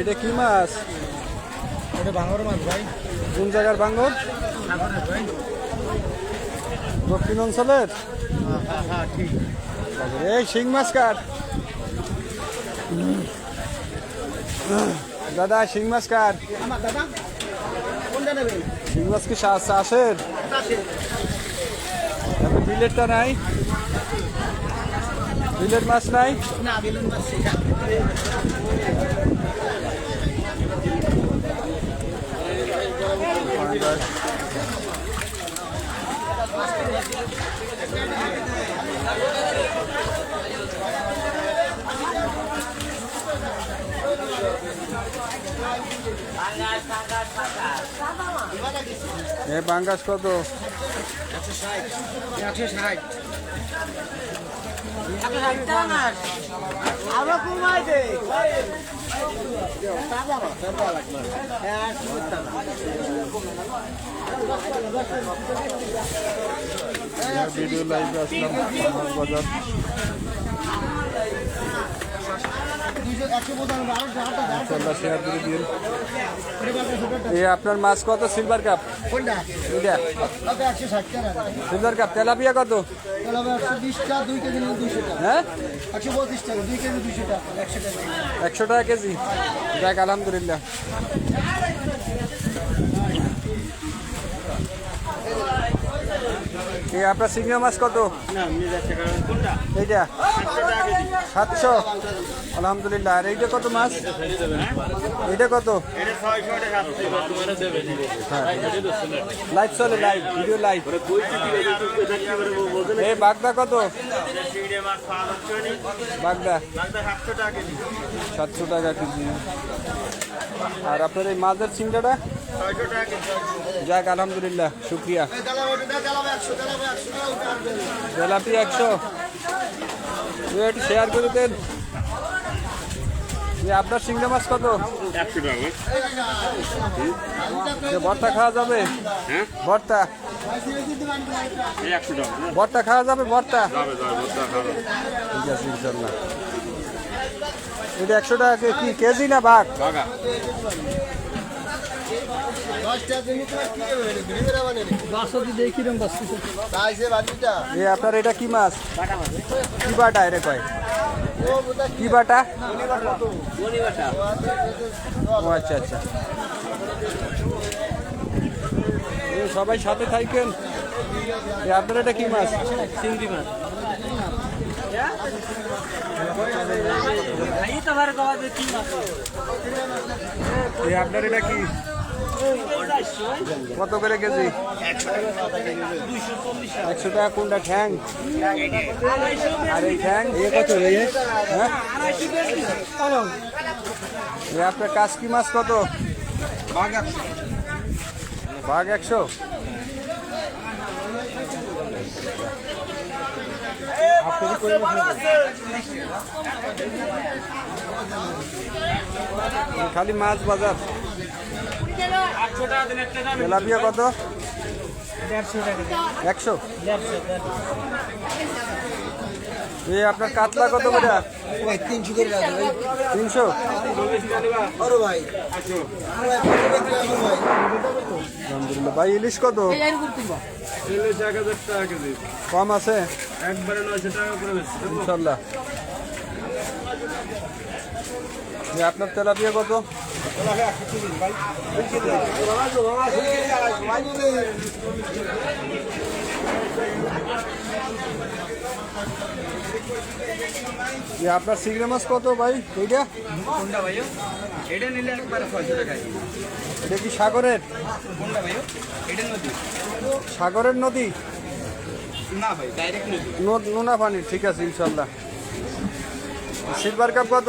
এটা কি মাছ? এটা ভাঙর মাছ ভাই। কোন জায়গার ভাই। দক্ষিণ অঞ্চলের? হ্যাঁ হ্যাঁ হ্যাঁ এই শিং মাছ কাট দাদা শিং মাছ কাট শিং মাছ কি চাষের? বিলেটটা নাই? বিলেট মাছ নাই? না বেলুন মাছ সেটা এ বাঙ্গাস কত? একশো ষাট। আমরা কমাই দে ভিডিও লাইভ আসলাম বাজার একশো পঁচানব্বই আরও আটটা ইনশাল্লাহ শেয়ার করে দিন এ আপনার মাছ কত? Silver cup silver cup tilapia কত? হ্যাঁ? একশো টাকা কেজি দেখ আলহামদুলিল্লাহ। এ আপনার সিংহ মাছ কত? এইটা? সাতশো? আলহামদুলিল্লাহ। আর এইটা কত মাছ? এইটা কত? লাইভ চলে লাইভ ভিডিও লাইভ এই বাগদা কত? বাগদা? সাতশো টাকা কেজি। আর আপনার এই মাছের চিংড়াটা যাক আলহামদুলিল্লাহ শুক্রিয়া। তেলাপি একশো। একটু শেয়ার করে দেন। আপনার চিংড়া মাছ কত? একশো টাকা ভর্তা খাওয়া যাবে? হ্যাঁ? ভর্তা? ভর্তা খাওয়া যাবে ভর্তা? ঠিক আছে ইনশাল্লাহ। এটা একশো টাকা কে- কি কেজি না এ আপনার এটা কি মাছ? কি বাটা এরে কয়? কি বাটা? ও আচ্ছা আচ্ছা। এ সবাই সাথে থাকেন আপনার এটা কি মাছ? চিংড়ি মাছ। আপনার এটা কি? কত করে কেজি? একশো টাকা কোনটা ঠ্যাং। আর এই ঠ্যাং? এ কত হ্যাঁ আপনার কাসকি মাছ কত? বাঘ একশো। খালি মাছ বাজার। তেলাপিয়া কত? একশো? এই আপনার কাতলা কত করে? তিনশো করে ভাই। তিনশো? ভাই। আলহামদুলিল্লাহ। ভাই ইলিশ কত? কম আছে? একবারে নয়শো টাকা করে ইনশাল্লাহ। আপনার তেলাপিয়া কত? আপনার সিংড়ে মাছ কত ভাই? এইটা? কোনটা ভাইও? এটা নিলে একবারে ছয়শো টাকা। এটা কি সাগরের? কোনটা ভাইও? এটা নদী। সাগরের নদী? না ভাই ডাইরেক্ট নদী নোনা পানির ঠিক আছে ইনশাল্লাহ। সিলভার কাপ কত?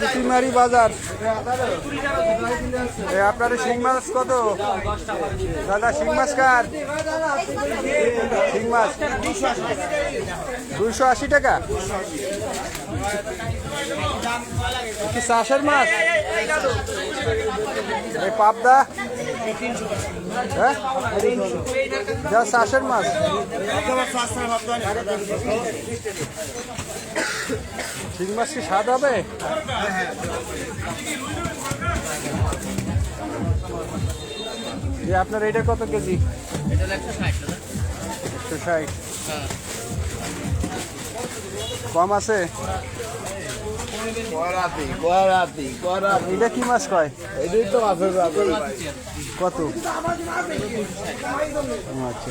পুঁটিমারি বাজার। আপনার শিং মাছ কত? দাদা, শিং মাছ কার? শিং মাছ। দুইশো আশি টাকা? কি চাষের মাছ? এই পাবদা? হ্যাঁ? চাষের মাছ। শিং মাছ কি স্বাদ হবে? যে আপনার এটা কত কেজি? একশো ষাট কম আছে? করাতি করাতি করাতি। এটা কি মাছ কয়? এটাই তো মাছের কত? আচ্ছা।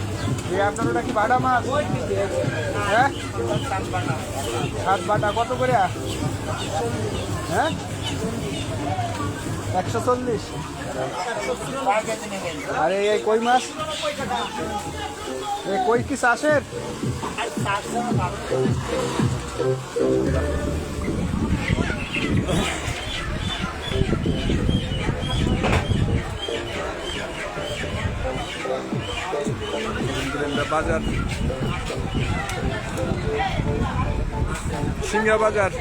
আপনার ওটা কি বাটা মাছ? হ্যাঁ? সাত বাটা, কত করে? হ্যাঁ? একশো চল্লিশ। আরে, এই কই মাছ? এই কই কি চাষের? বাজার। সিঙ্গা বাজার।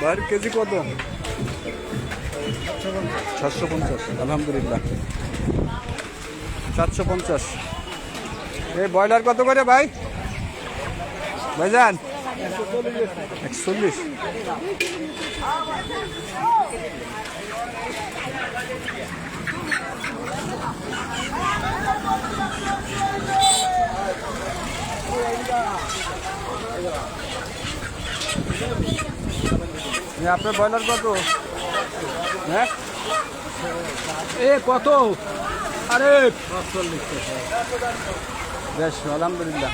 বার কেজি কত? সাতশো পঞ্চাশ, আলহামদুলিল্লাহ। সাতশো পঞ্চাশ। এই ব্রয়লার কত করে ভাই? ভাইজান? একশো চল্লিশ এ আপনার ব্রয়লার কত? হ্যাঁ? এ কত? আরে! বেশ আলহামদুলিল্লাহ।